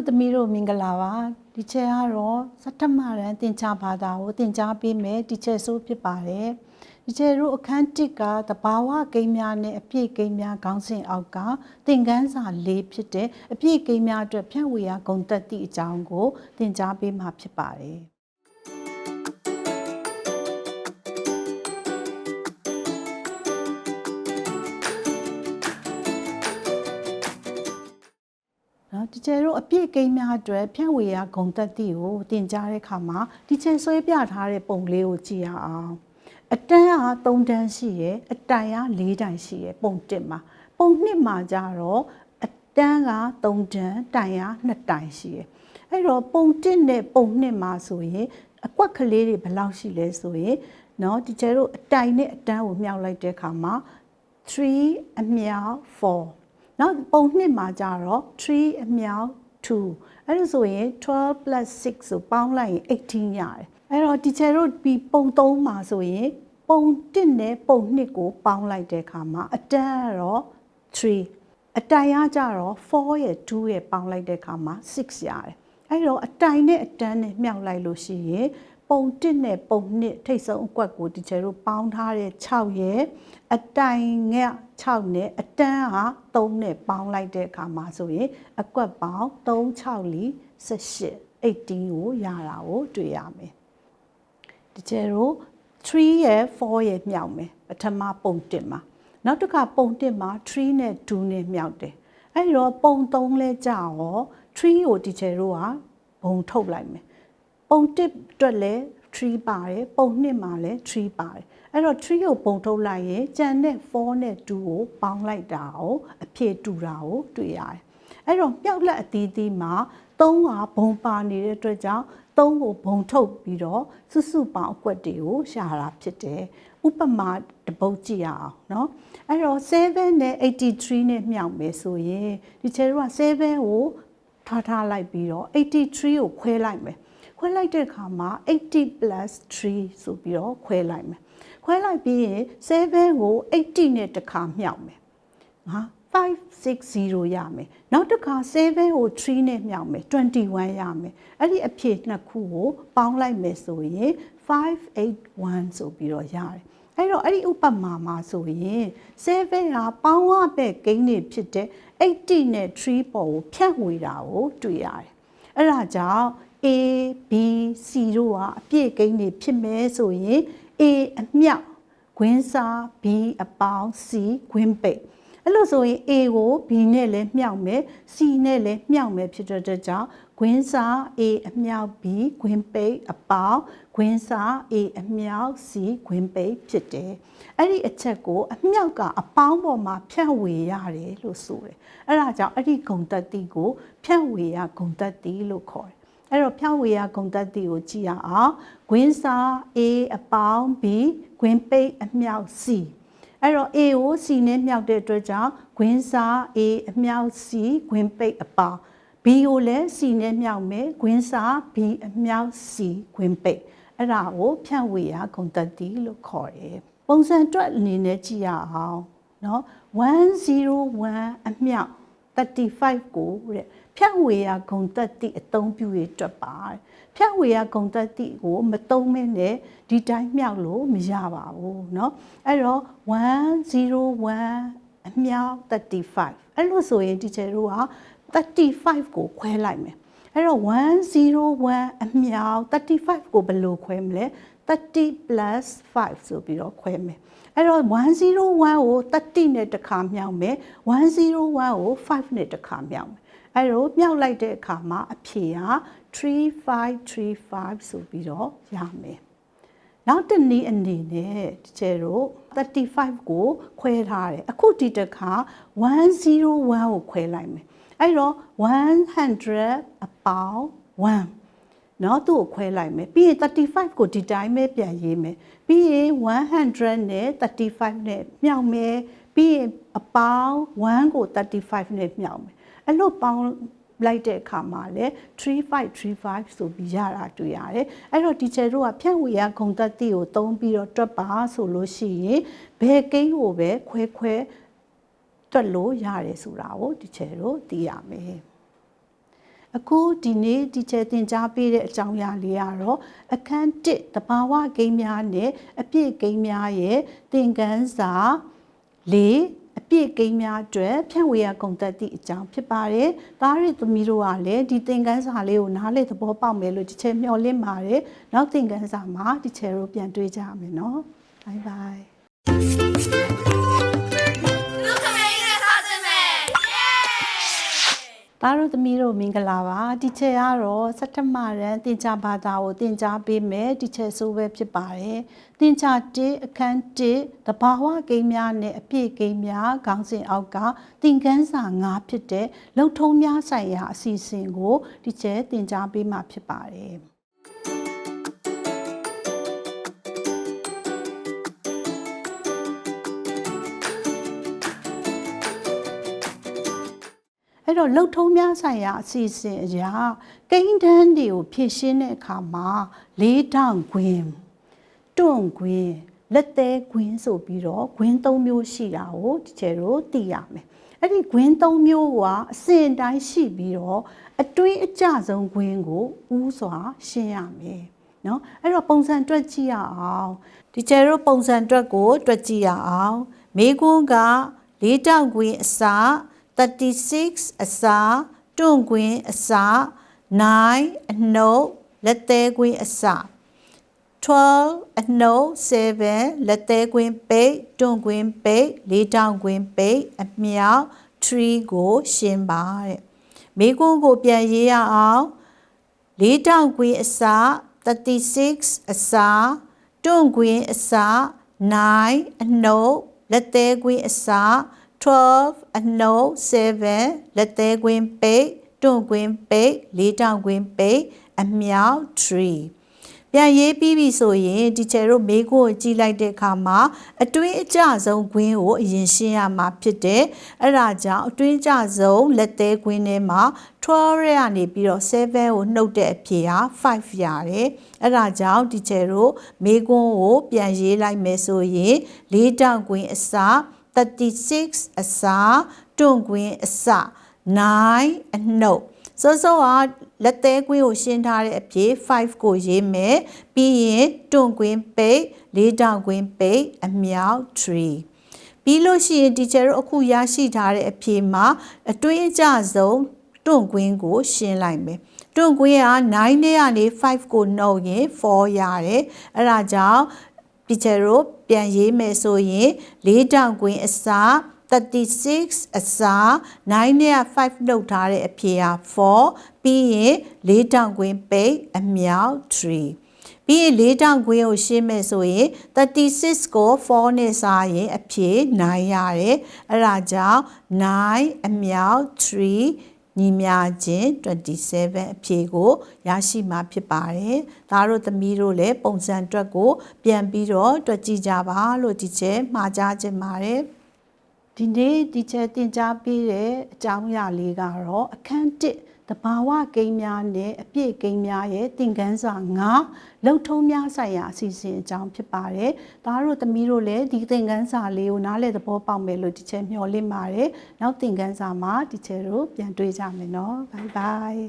တို့သမီးတို့မင်္ဂလာပါဒီချက်ကတော့စတ္တမရန်သင်္ချာဘာသာကိုသင်ကြားပေးမယ်ဒီချက်ဆိုဖြစ်ပါတယ်ဒီချက်တို့အခန်း1ကတဘာဝကိန်းများနဲ့အပြည့်ကိန်းများခေါင်းစဉ်အောက်ကသင်ခန်းစာ၄ဖြစ်တဲ့အပြည့်ကိန်းများအတွက်ဖြန့်ဝေရဂုံတက်သည့်အကြောင်းကိုသင်ကြားပေးမှာဖြစ်ပါတယ် နော်ဒီကျယ်တို့အပြည့်ကိန်းများအတွက်ဖြန့်ဝေရဂုံတက်တိကိုတင်ကြားတဲ့အခါမှာဒီကျယ်ဆွဲပြထားတဲ့ပုံလေးကိုကြည့်ရအောင်အတန်းက3တန်းရှိရယ်အတိုင်က4တိုင်ရှိရယ်ပုံ1မှာပုံ2မှာကြတော့အတန်းက3တန်းတိုင်က2တိုင်ရှိရယ်အဲ့တော့ပုံ1နဲ့ပုံ2မှာဆိုရင်အကွက်ကလေးတွေဘယ်လောက်ရှိလဲဆိုရင်เนาะဒီကျယ်တို့အတိုင်နဲ့အတန်းကိုမြောက်လိုက်တဲ့အခါမှာ3အမြောက်4 နောက်ပုံနှစ်မှာကြတော့3အမြောက်2အဲ့ဒါဆိုရင်12 6ဆိုပေါင်းလိုက်ရင်18ရတယ်အဲ့တော့ teacher တို့ဒီပုံ3မှာဆိုရင်ပုံ1နဲ့ပုံ2ကိုပေါင်းလိုက်တဲ့အခါမှာအတန်းကတော့3အတိုင်ရကြတော့4ရဲ့2ရဲ့ပေါင်းလိုက်တဲ့အခါမှာ6ရတယ်အဲ့တော့အတိုင်နဲ့အတန်းနဲ့မြောက်လိုက်လို့ရှိရင် ပုံ1နဲ့ပုံ2ထိတ်ဆုံးအကွက်ကိုဒီချေတို့ပေါင်းထားတဲ့6ရဲ့အတိုင်ငက်6နဲ့အတန်းဟာ3နဲ့ပေါင်းလိုက်တဲ့အခါမှာဆိုရင်အကွက်ပေါင်း3 6လီ18 18ကိုရတာကိုတွေ့ရမယ်ဒီချေတို့3ရဲ့4ရဲ့မြောက်မယ်ပထမပုံ1မှာနောက်တစ်ခါပုံ1မှာ3နဲ့2နဲ့မြောက်တယ်အဲ့ဒီတော့ပုံ3လဲကြာရော3ကိုဒီချေတို့ကဘုံထုတ်လိုက်မယ် ပုံ1အတွက်လည်း3ပါတယ်ပုံ2မှာလည်း3ပါတယ်အဲ့တော့3ကိုပုံထုတ်လိုက်ရင်ကြံတဲ့4နဲ့2ကိုပေါင်းလိုက်တာကိုအဖြည့်တူတာကိုတွေ့ရတယ်အဲ့တော့မြောက်လက်အသီးသီးမှာ3ကဘုံပါနေတဲ့အတွက်ကြောင့်3ကိုဘုံထုတ်ပြီးတော့စုစုပေါင်းအကွက်တွေကိုရှာတာဖြစ်တယ်ဥပမာတပုတ်ကြည့်ရအောင်เนาะအဲ့တော့7နဲ့83နဲ့မြောက်မယ်ဆိုရင်ဒီချေတို့က7ကိုထားထားလိုက်ပြီးတော့83ကိုခွဲလိုက်မယ် ခွဲလိုက်တဲ့အခါမှာ80 plus 3ဆိုပြီးတော့ခွဲလိုက်မယ်ခွဲလိုက်ပြီးရင်7ကို80နဲ့တစ်ခါမြောက်မယ်ဟာ560ရမယ်နောက်တစ်ခါ7ကို3နဲ့မြောက်မယ်21ရမယ်အဲ့ဒီအဖြေနှစ်ခုကိုပေါင်းလိုက်မယ်ဆိုရင်581ဆိုပြီးတော့ရတယ်အဲ့တော့အဲ့ဒီဥပမာမှာဆိုရင်7ကပေါင်းရတဲ့ဂိမ်းတွေဖြစ်တဲ့80နဲ့3ပေါ်ကိုဖြတ်ဝေတာကိုတွေ့ရတယ်အဲ့ဒါကြောင့် A B C တို့ကအပြည့်ကိန်းတွေဖြစ်မယ်ဆိုရင် A အမြောက်ဂွင်းစာ B အပေါင်း C ဂွင်းပိတ်အဲ့လိုဆိုရင် A ကို B နဲ့လည်းမြောက်မယ် C နဲ့လည်းမြောက်မယ်ဖြစ်တဲ့အတွက်ကြောင့်ဂွင်းစာ A အမြောက် B ဂွင်းပိတ်အပေါင်းဂွင်းစာ A အမြောက် C ဂွင်းပိတ်ဖြစ်တယ်အဲ့ဒီအချက်ကိုအမြောက်ကအပေါင်းပေါ်မှာဖြန့်ဝေရတယ်လို့ဆိုတယ်အဲ့ဒါကြောင့်အဲ့ဒီဂုံတက်တိကိုဖြန့်ဝေရဂုံတက်တိလို့ခေါ်တယ် အဲ့တော့ဖြောင်းဝေရဂုံတက်တီကိုကြည့်ရအောင်ဂွင်းစာ A အပေါင်း B ဂွင်းပိတ်အမြောက် C အဲ့တော့ A ကို C နဲ့မြောက်တဲ့အတွက်ကြောင့်ဂွင်းစာ A အမြောက် C ဂွင်းပိတ်အပေါင်း B ကိုလည်း C နဲ့မြောက်မယ်ဂွင်းစာ B အမြောက် C ဂွင်းပိတ်အဲ့ဒါကိုဖြန့်ဝေရဂုံတက်တီလို့ခေါ်တယ်ပုံစံအတွက်အနေနဲ့ကြည့်ရအောင်နော်101အမြောက်35ကိုတဲ့ ဖြန့်ဝေရဂုံတက်တိအသုံးပြုရတွက်ပါဖြန့်ဝေရဂုံတက်တိကိုမသုံးမနဲ့ဒီတိုင်းမြောက်လို့မရပါဘူးเนาะအဲ့တော့101အမြောက်35အဲ့လိုဆိုရင်ဒီချေတို့က35ကိုခွဲလိုက်မယ်အဲ့တော့101အမြောက်35ကိုဘယ်လိုခွဲမလဲ30 plus 5ဆိုပြီးတော့ခွဲမယ်အဲ့တော့101ကို30နဲ့တစ်ခါမြောက်မယ်101ကို5နဲ့တစ်ခါမြောက်မယ် အဲ့တော့မြောက်လိုက်တဲ့အခါမှာအဖြေဟာ3535ဆိုပြီးတော့ရမယ်နောက်တစ်နည်းအနေနဲ့ဒီကျဲတို့35ကိုခွဲထားတယ်အခုဒီတစ်ခါ101ကိုခွဲလိုက်မယ်အဲ့တော့100အပေါင်း1နော်သူ့ကိုခွဲလိုက်မယ်ပြီးရင်35ကိုဒီတိုင်းပဲပြန်ရေးမယ်ပြီးရင်100နဲ့35နဲ့မြောက်မယ်ပြီးရင်အပေါင်း1ကို35နဲ့မြောက်မယ် အဲ့လိုပေါင်းလိုက်တဲ့အခါမှာလည်း3535ဆိုပြီးရတာတွေ့ရတယ်အဲ့တော့ teacher တို့ကဖြန့်ဝေရဂုံတက်တိကိုသုံးပြီးတော့တွက်ပါဆိုလို့ရှိရင်ဘယ်ကိန်းကိုပဲခွဲခွဲတွက်လို့ရတယ်ဆိုတာကို teacher တို့သိရမယ်အခုဒီနေ့ဒီချဲတင် जा ပေးတဲ့အကြောင်းအရာလေးကတော့အခန်း1တဘာဝဂိမ်းများနဲ့အပြည့်ဂိမ်းများရဲ့သင်ခန်းစာ၄အ ပြည့်ဂိမ်းများအတွက်ဖြန့်ဝေရကုန်သက်သည့်အကြောင်းဖြစ်ပါတယ်။သားရည်သမီးတို့ကလည်းဒီသင်ခန်းစာလေးကိုနားလေသဘောပေါက်မယ်လို့ဒီချဲမျှော်လင့်ပါတယ်။နောက်သင်ခန်းစာမှာဒီချဲတို့ပြန်တွေ့ကြမယ်နော်။ Bye bye သားတို့သမီးတို့မင်္ဂလာပါဒီချက်ကတော့စက်တမရန်တင် जा ဘာသာကိုတင် जा ပေးမယ်ဒီချက်ဆိုပဲဖြစ်ပါတယ်တင် जा 1အခန်း1တဘာဝကိန်းများနဲ့အပြည့်ကိန်းများခေါင်းစဉ်အောက်ကသင်ခန်းစာ9ဖြစ်တဲ့လုံထုံးများဆိုင်ရာအစီအစဉ်ကိုဒီချက်တင် जा ပေးမှာဖြစ်ပါတယ် အဲ့တော့လှုပ်ထုံးများဆိုင်ရာအစီအစဉ်အရာကိန်းတန်းတွေကိုဖြည့်ရှင်းတဲ့အခါမှာလေးတောင်ခွင်းတွန့်ခွင်းလက်သေးခွင်းဆိုပြီးတော့ခွင်း၃မျိုးရှိတာကိုဒီကျဲတို့သိရမယ်အဲ့ဒီခွင်း၃မျိုးကအစဉ်အတိုင်းရှိပြီးတော့အတွင်းအကြဆုံးခွင်းကိုဥစွာရှင်းရမယ်နော်အဲ့တော့ပုံစံတွက်ကြည့်ရအောင်ဒီကျဲတို့ပုံစံတွက်ကိုတွက်ကြည့်ရအောင်မေကွန်းကလေးတောင်ခွင်းအစ 36အစားတွန့်ကွင်းအစား9အနှုတ်လက်သေးကွင်းအစား12အနှုတ်7လက်သေးကွင်းပိတ်တွန့်ကွင်းပိတ်လေးတောင်ကွင်းပိတ်အမြောက်3ကိုရှင်းပါတဲ့မိကွန်းကိုပြန်ရေးရအောင်လေးတောင်ကွင်းအစား36အစားတွန့်ကွင်းအစား9အနှုတ်လက်သေးကွင်းအစား 12အနှုတ်7လက်သေးကွင်းပိတ်တွန့်ကွင်းပိတ်လေးတောင်ကွင်းပိတ်အမြောက်3ပြန်ရေးပြီးပြီဆိုရင်ဒီချယ်တို့မေးခွန်းကိုကြည့်လိုက်တဲ့အခါမှာအတွင်းအကျဆုံးခွင်းကိုအရင်ရှင်းရမှာဖြစ်တယ်အဲ့ဒါကြောင့်အတွင်းအကျဆုံးလက်သေးခွင်းထဲမှာ12ရက်ကနေပြီးတော့7ကိုနှုတ်တဲ့အဖြေဟာ5ရတယ်အဲ့ဒါကြောင့်ဒီချယ်တို့မေးခွန်းကိုပြန်ရေးလိုက်မယ်ဆိုရင်လေးတောင်ကွင်းအစ 36အစားတွန့်ကွင်းအစ9အနှုတ်စောစောကလက်သေးကွင်းကိုရှင်းထားတဲ့အဖြစ်5ကိုရေးမယ်ပြီးရင်တွန့်ကွင်းပိတ်လေးတောင်ကွင်းပိတ်အမြောက်3ပြီးလို့ရှိရင်ဒီကျတို့အခုရရှိထားတဲ့အဖြေမှာအတွင်းအကျဆုံးတွန့်ကွင်းကို ရှင်းလိုက်မယ်တွန့်ကွင်းက9နဲ့ကနေ5ကိုနှုတ်ရင်4ရတယ်အဲ့ဒါကြောင့် teacher တို့ပြန်ရေးမယ်ဆိုရင်လေးတောင်ကွင်းအစား36အစား9နဲ့5နှုတ်ထားတဲ့အဖြေဟာ4ပြီးရင်လေးတောင်ကွင်းပိတ်အမြောက်3ပြီးရင်လေးတောင်ကွင်းကိုရှင်းမယ်ဆိုရင်36ကို4နဲ့စားရင်အဖြေ9ရတယ်အဲ့ဒါကြောင့်9အမြောက်3 ညီမျှခြင်း27အဖြေကိုရရှိမှာဖြစ်ပါတယ်။ဒါတို့သမီးတို့လည်းပုံစံအတွက်ကို ပြန်ပြီးတော့တွက်ကြည့်ကြပါလို့ဒီချက်မှာကြားခြင်းပါတယ်။ဒီနေ့ဒီချက်တင် जा ပေးတဲ့အကြောင်းအရာလေးကတော့အခန်း1 တဘာဝကိန်းများနဲ့အပြည့်ကိန်းများရဲ့သင်ခန်းစာ9လုံထုံးများဆိုင်ရာအစီအစဉ်အကြောင်းဖြစ်ပါတယ်။ဒါတို့သမီးတို့လည်းဒီသင်ခန်းစာလေးကိုနားလည်သဘောပေါက်မယ်လို့ဒီချက်မျှော်လင့်ပါတယ်။နောက်သင်ခန်းစာမှာဒီချက်တို့ပြန်တွေ့ကြမယ်နော်။ Bye bye